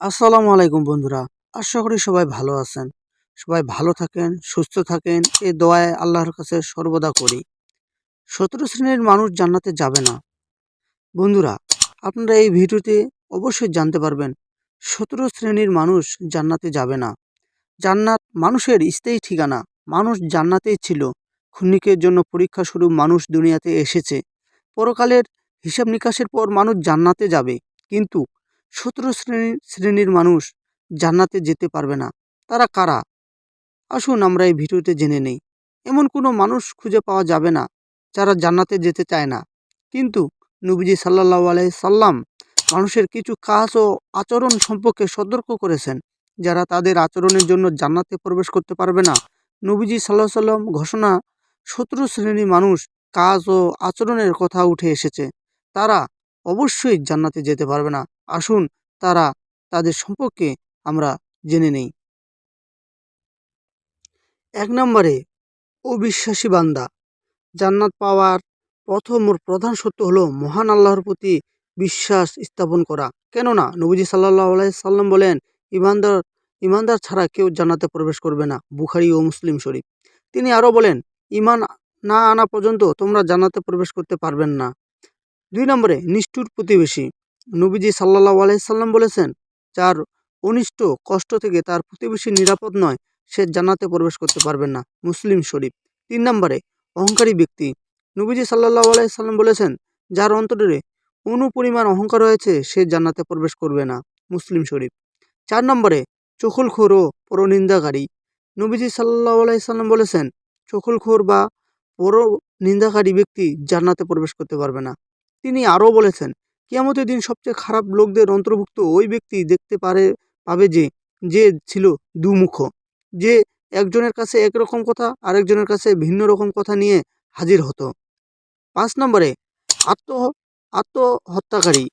আসসালামু আলাইকুম বন্ধুরা। আশা করি সবাই ভালো আছেন। সবাই ভালো থাকেন, সুস্থ থাকেন। এ দোয়ায় আল্লাহর কাছে সর্বদা করি। সতেরো শ্রেণির মানুষ জান্নাতে যাবে না। বন্ধুরা, আপনারা এই ভিডিওতে অবশ্যই জানতে পারবেন, সতেরো শ্রেণির মানুষ জান্নাতে যাবে না। জান্নাত মানুষের স্থায়ী ঠিকানা। মানুষ জান্নাতেই ছিল। ক্ষণিকের জন্য পরীক্ষা স্বরূপ মানুষ দুনিয়াতে এসেছে। পরকালের হিসাব নিকাশের পর মানুষ জান্নাতে যাবে। কিন্তু সতেরো শ্রেণি, শ্রেণির মানুষ জান্নাতে যেতে পারবে না। তারা কারা? আসুন আমরা এই ভিডিওতে জেনে নেই। এমন কোনো মানুষ খুঁজে পাওয়া যাবে না যারা জান্নাতে যেতে চায় না। কিন্তু নবীজি সাল্লাহ আলাই সাল্লাম মানুষের কিছু কাজ ও আচরণ সম্পর্কে সতর্ক করেছেন। যারা তাদের আচরণের জন্য জান্নাতে প্রবেশ করতে পারবে না। নবীজি সাল্লাহ সাল্লাম ঘোষণা শত্রু শ্রেণির মানুষ কাজ ও আচরণের কথা উঠে এসেছে। তারা অবশ্যই জান্নাতে যেতে পারবে না। আসুন, তারা তাদের সম্পর্কে আমরা জেনে নেই। এক নম্বরে, অবিশ্বাসী বান্দা। জান্নাত পাওয়ার প্রথম ওর প্রধান সত্য হলো মহান আল্লাহর প্রতি বিশ্বাস স্থাপন করা। কেননা, নবীজি সাল্লাহ সাল্লাম বলেন, ইমানদার ইমানদার ছাড়া কেউ জান্নাতে প্রবেশ করবে না। বুখারি ও মুসলিম শরীফ। তিনি আরও বলেন, ইমান না আনা পর্যন্ত তোমরা জান্নাতে প্রবেশ করতে পারবেন না। দুই নম্বরে নিষ্ঠুর প্রতিবেশী। নবীজি সাল্লাহ আলাইসাল্লাম বলেছেন, যার অনিষ্ট কষ্ট থেকে তার প্রতিবেশী নিরাপদ নয়, সে জান্নাতে প্রবেশ করতে পারবেন না। মুসলিম শরীফ। তিন নম্বরে অহংকারী ব্যক্তি। নবীজি সাল্লাহ আলাইসাল্লাম বলেছেন, যার অন্তরে অনুপরিমাণ অহংকার রয়েছে, সে জান্নাতে প্রবেশ করবে না। মুসলিম শরীফ। চার নম্বরে চকুলখোর ও পরনিন্দাকারী। নবীজি সাল্লাহ আলাইসাল্লাম বলেছেন চকুলখোর বা পর নিন্দাকারী ব্যক্তি জান্নাতে প্রবেশ করতে পারবে না। তিনি আরও বলেছেন, কিয়ামতের দিন সবচেয়ে খারাপ লোকদের অন্তর্ভুক্ত ওই ব্যক্তি দেখতে পারে, পাবে যে যে ছিল দুমুখ, যে একজনের কাছে একরকম কথা, আরেকজনের কাছে ভিন্ন রকম কথা নিয়ে হাজির হতো। পাঁচ নম্বরে, আত্ম, আত্মহত্যাকারী।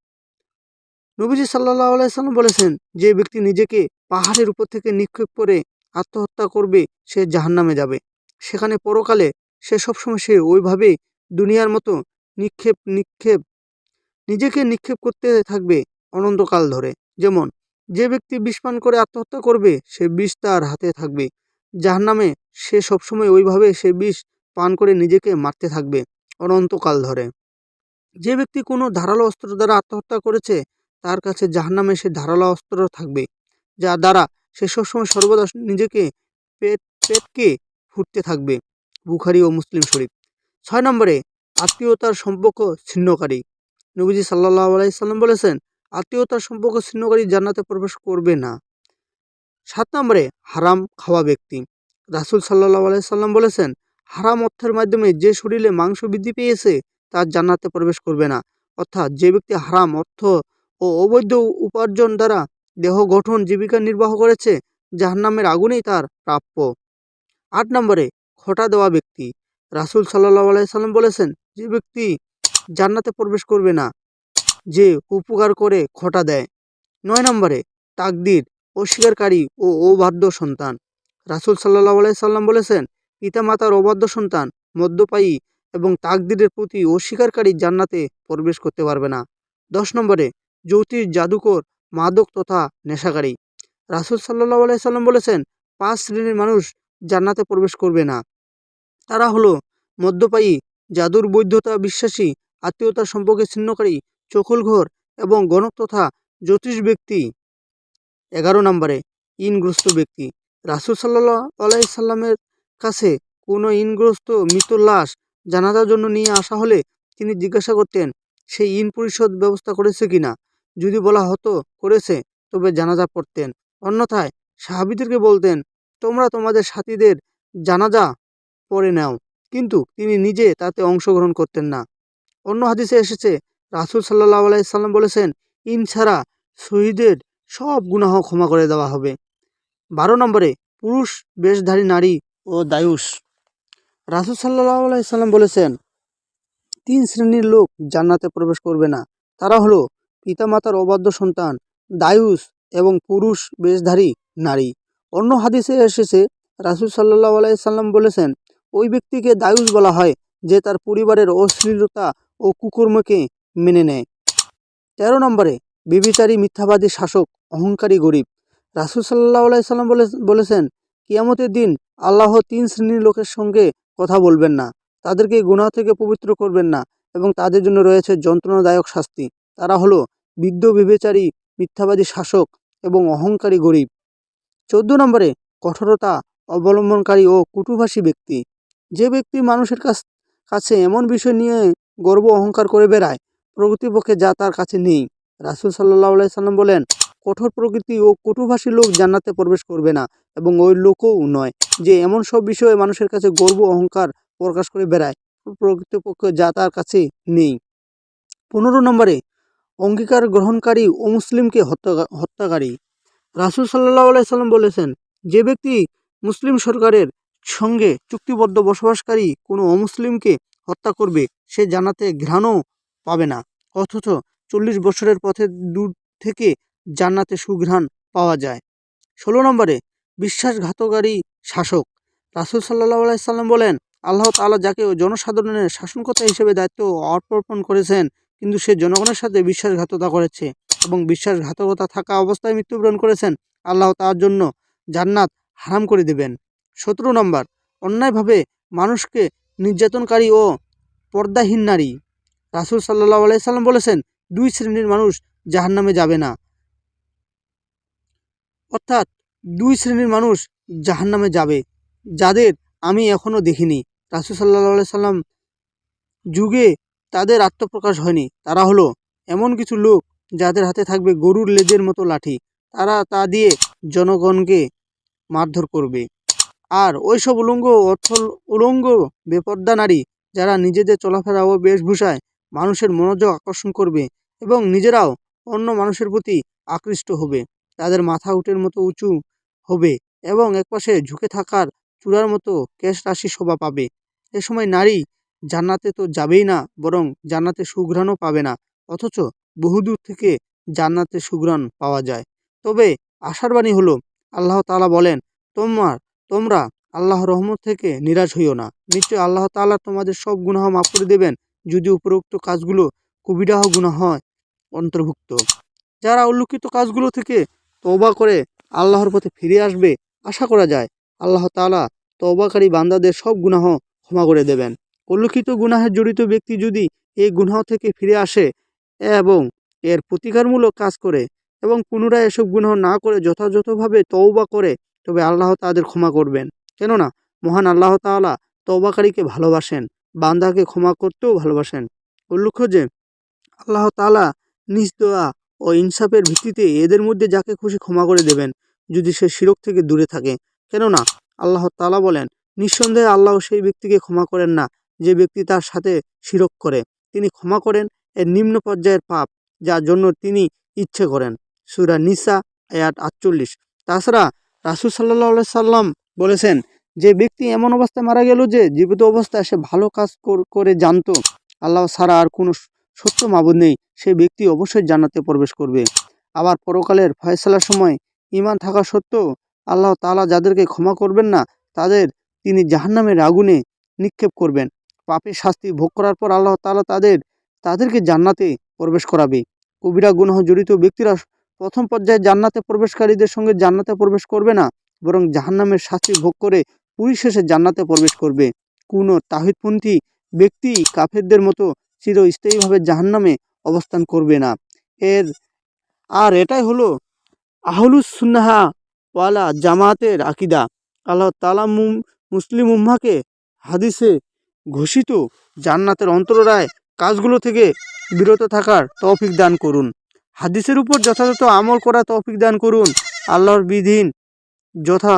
নবীজি সাল্লাহ আলাইসাল্লাম বলেছেন, যে ব্যক্তি নিজেকে পাহাড়ের উপর থেকে নিক্ষেপ করে আত্মহত্যা করবে, সে জাহান্নামে যাবে। সেখানে পরকালে সে সবসময় সে ওইভাবে দুনিয়ার মতো নিক্ষেপ নিক্ষেপ। নিজেকে নিক্ষেপ করতে থাকবে অনন্তকাল ধরে। যেমন, যে ব্যক্তি বিষ পান করে আত্মহত্যা করবে, সে বিষ তার হাতে থাকবে। যার নামে সে সবসময় ওইভাবে সে বিষ পান করে নিজেকে মারতে থাকবে অনন্তকাল ধরে। যে ব্যক্তি কোনো ধারালো অস্ত্র দ্বারা আত্মহত্যা করেছে, তার কাছে জাহান্নামে সে ধারালো অস্ত্র থাকবে, যা দ্বারা সে সবসময় সর্বদা নিজেকে পেট, পেটকে ফুটতে থাকবে। বুখারি ও মুসলিম শরীফ। ছয় নম্বরে আত্মীয়তার সম্পর্ক ছিন্নকারী। নবীজি সাল্লাহ আলাইসাল্লাম বলেছেন, আত্মীয়তার সম্পর্ক ছিন্নকারী জান্নাতে প্রবেশ করবে না। সাত নম্বরে, হারাম খাওয়া ব্যক্তি। রাসুল সাল্লাহ আলাইসাল্লাম বলেছেন, হারাম অর্থের মাধ্যমে যে শরীরে মাংস বৃদ্ধি পেয়েছে তার জান্নাতে প্রবেশ করবে না। অর্থাৎ যে ব্যক্তি হারাম অর্থ ও অবৈধ উপার্জন দ্বারা দেহ গঠন, জীবিকা নির্বাহ করেছে, জাহান্নামের আগুনেই তার প্রাপ্য। আট নম্বরে, খোটা দেওয়া ব্যক্তি। রাসুল সাল্লাহ আলাইসাল্লাম বলেছেন যে ব্যক্তি জান্নাতে প্রবেশ করবে না, যে উপকার করে খটা দেয়। নয় নম্বরে, তাকদির, অস্বীকারী ও অবাধ্য সন্তান। রাসুল সাল্লাহ আলাইসাল্লাম বলেছেন, পিতামাতার অবাধ্য সন্তান মদ্যপায়ী এবং তাকদিরের প্রতি অস্বীকারী জান্নাতে প্রবেশ করতে পারবে না। দশ নম্বরে, জ্যোতিষ, জাদুকর, মাদক তথা নেশাকারী। রাসুল সাল্লাহ আলাইসাল্লাম বলেছেন, পাঁচ শ্রেণির মানুষ জান্নাতে প্রবেশ করবে না। তারা হলো মদ্যপায়ী জাদুর বৈধতা, বিশ্বাসী আত্মীয়তার সম্পর্কে ছিন্নকারী চকুলঘর এবং গণক তথা জ্যোতিষ ব্যক্তি। এগারো নম্বরে, ইনগ্রস্ত ব্যক্তি। রাসুল সাল্লাহ আলাইসাল্লামের কাছে কোনো ইনগ্রস্ত মৃত লাশ জানাজার জন্য নিয়ে আসা হলে তিনি জিজ্ঞাসা করতেন, সেই ইন পরিশোধ ব্যবস্থা করেছে কিনা যদি বলা হতো, করেছে তবে জানাজা পড়তেন। অন্যথায় সাহাবিদেরকে বলতেন, তোমরা তোমাদের সাথীদের জানাজা পড়ে নাও। কিন্তু তিনি নিজে তাতে অংশগ্রহণ করতেন না। অন্য হাদিসে এসেছে, রাসুল সাল্লাহ আলাইসাল্লাম বলেছেন, ইন ছাড়া শহীদের সব গুনাহ ক্ষমা করে দেওয়া হবে। বারো নম্বরে, পুরুষ, বেশধারী নারী ও দায়ুষ রাসুল সাল্লাহ আলাইসাল্লাম বলেছেন, তিন শ্রেণির লোক জান্নাতে প্রবেশ করবে না। তারা হলো পিতামাতার অবাধ্য সন্তান, দায়ুস এবং পুরুষ, বেশধারী নারী। অন্য হাদিসে এসেছে, রাসুল সাল্লাহ আলাইসাল্লাম বলেছেন ওই ব্যক্তিকে দায়ুস বলা হয়, যে তার পরিবারের অশ্লীলতা ও কুকর্মকে মেনে নেয়। তেরো নম্বরে, বিবিচারী মিথ্যাবাদী শাসক, অহংকারী গরিব। রাসুল সাল্লাহ বলে বলেছেন, কিয়ামতের দিন আল্লাহ তিন শ্রেণির লোকের সঙ্গে কথা বলবেন না। তাদেরকে গুনাহ থেকে পবিত্র করবেন না এবং তাদের জন্য রয়েছে যন্ত্রণাদায়ক শাস্তি। তারা হলো বৃদ্ধ বিবেচারী, মিথ্যাবাদী শাসক এবং অহংকারী গরিব। চোদ্দ নম্বরে, কঠোরতা অবলম্বনকারী ও কুটুভাষী ব্যক্তি। যে ব্যক্তি মানুষের কাছ, কাছে এমন বিষয় নিয়ে গর্ব অহংকার করে বেড়ায়, প্রকৃতিপক্ষে যা তার কাছে নেই। রাসুল সাল্লাহ সাল্লাম বলেন, কঠোর প্রকৃতি ও কটুভাষী লোক জান্নাতে প্রবেশ করবে না এবং ওই লোকও নয় যে এমন সব বিষয়ে মানুষের কাছে গর্ব অহংকার প্রকাশ করে বেড়ায়, প্রকৃতপক্ষে যা তার কাছে নেই। পনেরো নম্বরে, অঙ্গীকার গ্রহণকারী ও মুসলিমকে হত্যা, হত্যাকারী। রাসুল সাল্লাহ সাল্লাম বলেছেন, যে ব্যক্তি মুসলিম সরকারের সঙ্গে চুক্তিবদ্ধ বসবাসকারী কোনো অমুসলিমকে হত্যা করবে সে জানাতে ঘ্রাণও পাবে না। অথচ চল্লিশ বছরের পথে দূর থেকে জান্নাতে সুঘ্রাণ পাওয়া যায়। ষোলো নম্বরে, বিশ্বাসঘাতকারী শাসক। রাসুল সাল্লাহ সাল্লাম বলেন, আল্লাহ তালা যাকে জনসাধারণের শাসনকর্তা হিসেবে দায়িত্ব অর্পণ করেছেন, কিন্তু সে জনগণের সাথে বিশ্বাসঘাততা করেছে এবং বিশ্বাসঘাতকতা থাকা অবস্থায় মৃত্যুবরণ করেছেন। আল্লাহ তার জন্য জান্নাত হারাম করে দেবেন। সতেরো নম্বর। অন্যায়ভাবে মানুষকে নির্যাতনকারী ও পর্দাহীন নারী। রাসুল সাল্লাহ আলাইসাল্লাম বলেছেন, দুই শ্রেণির মানুষ জাহান্নামে যাবে না। অর্থাৎ দুই শ্রেণির মানুষ জাহান্নামে যাবে, যাদের আমি এখনও দেখিনি। রাসুল সাল্লাহ সাল্লাম যুগে তাদের আত্মপ্রকাশ হয়নি। তারা হলো এমন কিছু লোক যাদের হাতে থাকবে গরুর লেজের মতো লাঠি। তারা তা দিয়ে জনগণকে মারধর করবে। আর ওইসব উলঙ্গ অর্থ উলঙ্গ বেপর্দা নারী যারা নিজেদের চলাফেরা ও বেশভূষায় মানুষের মনোযোগ আকর্ষণ করবে এবং নিজেরাও অন্য মানুষের প্রতি আকৃষ্ট হবে। তাদের মাথা উটের মতো উঁচু হবে এবং একপাশে ঝুঁকে থাকার চূড়ার মতো কেশ রাশি শোভা পাবে। এ সময় নারী জান্নাতে তো যাবেই না, বরং জান্নাতে সুঘ্রাণও পাবে না, অথচ বহুদূর থেকে জান্নাতে সুঘ্রাণ পাওয়া যায়। তবে আশার বাণী হলো, আল্লাহ তালা বলেন, তোমার তোমরা আল্লাহ রহমত থেকে নিরাশ হইও না। নিশ্চয় আল্লাহ তালা তোমাদের সব গুনাহ মাফ করে দেবেন, যদি উপরোক্ত কাজগুলো কুবিরাহ গুনাহ অন্তর্ভুক্ত। যারা উল্লেখিত কাজগুলো থেকে তওবা করে আল্লাহর পথে ফিরে আসবে, আশা করা যায় আল্লাহ তালা তওবাকারী বান্দাদের সব গুনাহ ক্ষমা করে দেবেন। উল্লেখিত গুনাহে জড়িত ব্যক্তি যদি এই গুনাহ থেকে ফিরে আসে এবং এর প্রতিকারমূলক কাজ করে এবং পুনরায় এসব গুনাহ না করে যথাযথভাবে তওবা করে তবে আল্লাহ তাদের ক্ষমা করবেন। কেননা, মহান আল্লাহ তাআলা তওবাকারীকে ভালোবাসেন, বান্দাকে ক্ষমা করতেও ভালোবাসেন। উল্লেখ্য যে, আল্লাহ তাআলা নিজ দোয়া ও ইনসাফের ভিত্তিতে এদের মধ্যে যাকে খুশি ক্ষমা করে দেবেন, যদি সে শিরক থেকে দূরে থাকে। কেননা, আল্লাহ তালা বলেন, নিঃসন্দেহে আল্লাহ সেই ব্যক্তিকে ক্ষমা করেন না, যে ব্যক্তি তার সাথে শিরক করে। তিনি ক্ষমা করেন এর নিম্ন পর্যায়ের পাপ, যার জন্য তিনি ইচ্ছে করেন। সুরা নিসা আয়াত আটচল্লিশ। তাছাড়া রাসুল সাল্লাহ সাল্লাম বলেছেন, যে ব্যক্তি এমন অবস্থায় মারা গেল যে জীবিত অবস্থায় সে ভালো কাজ করে জানতো, আল্লাহ ছাড়া আর কোনো সত্য মাবুদ নেই, সে ব্যক্তি অবশ্যই জান্নাতে প্রবেশ করবে। আবার পরকালের ফয়সলার সময় ইমান থাকা সত্ত্বেও আল্লাহ তালা যাদেরকে ক্ষমা করবেন না, তাদের তিনি জাহান্নামের আগুনে নিক্ষেপ করবেন। পাপের শাস্তি ভোগ করার পর আল্লাহ তালা তাদের, তাদেরকে জান্নাতে প্রবেশ করাবে। কবিরা গুনাহ জড়িত ব্যক্তিরা প্রথম পর্যায়ে জান্নাতে প্রবেশকারীদের সঙ্গে জান্নাতে প্রবেশ করবে না, বরং জাহান্নামের শাস্তি ভোগ করে পরিশেষে জান্নাতে প্রবেশ করবে। কোনো তাহিদপন্থী ব্যক্তি কাফেরদের মতো চিরস্থায়ীভাবে জাহান্নামে অবস্থান করবে না। এর, আর এটাই হলো আহলুস সুন্নাহা ওয়ালা জামাতের আকিদা। আল্লাহ তালা মুসলিম উম্মাকে হাদিসে ঘোষিত জান্নাতের অন্তরায় কাজগুলো থেকে বিরত থাকার তৌফিক দান করুন। হাদিসের উপর যথাযথ আমল করা তৌফিক দান করুন। আল্লাহর বিধিন যথা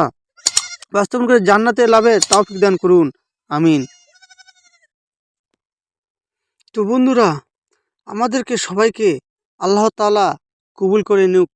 বাস্তবন করে জান্নাতে লাভে তৌফিক দান করুন। আমিন। তো বন্ধুরা, আমাদেরকে সবাইকে আল্লাহ তালা কবুল করে নিউক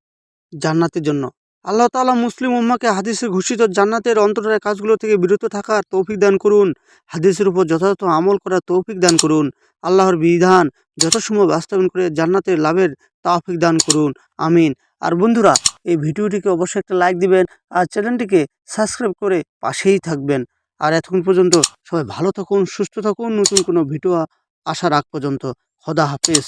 জান্নাতের জন্য। আল্লাহ তালা মুসলিম উম্মাকে হাদিসে ঘোষিত জান্নাতের অন্তরের কাজগুলো থেকে বিরত থাকার তৌফিক দান করুন। হাদিসের উপর যথাযথ আমল করার তৌফিক দান করুন। আল্লাহর বিধান যথাসময় বাস্তবায়ন করে জান্নাতের লাভের তৌফিক দান করুন। আমিন। আর বন্ধুরা, এই ভিডিওটিকে অবশ্যই একটা লাইক দিবেন আর চ্যানেলটিকে সাবস্ক্রাইব করে পাশেই থাকবেন। আর এতক্ষণ পর্যন্ত সবাই ভালো থাকুন, সুস্থ থাকুন। নতুন কোনো ভিডিও আসার আগ পর্যন্ত। খোদা হাফেজ।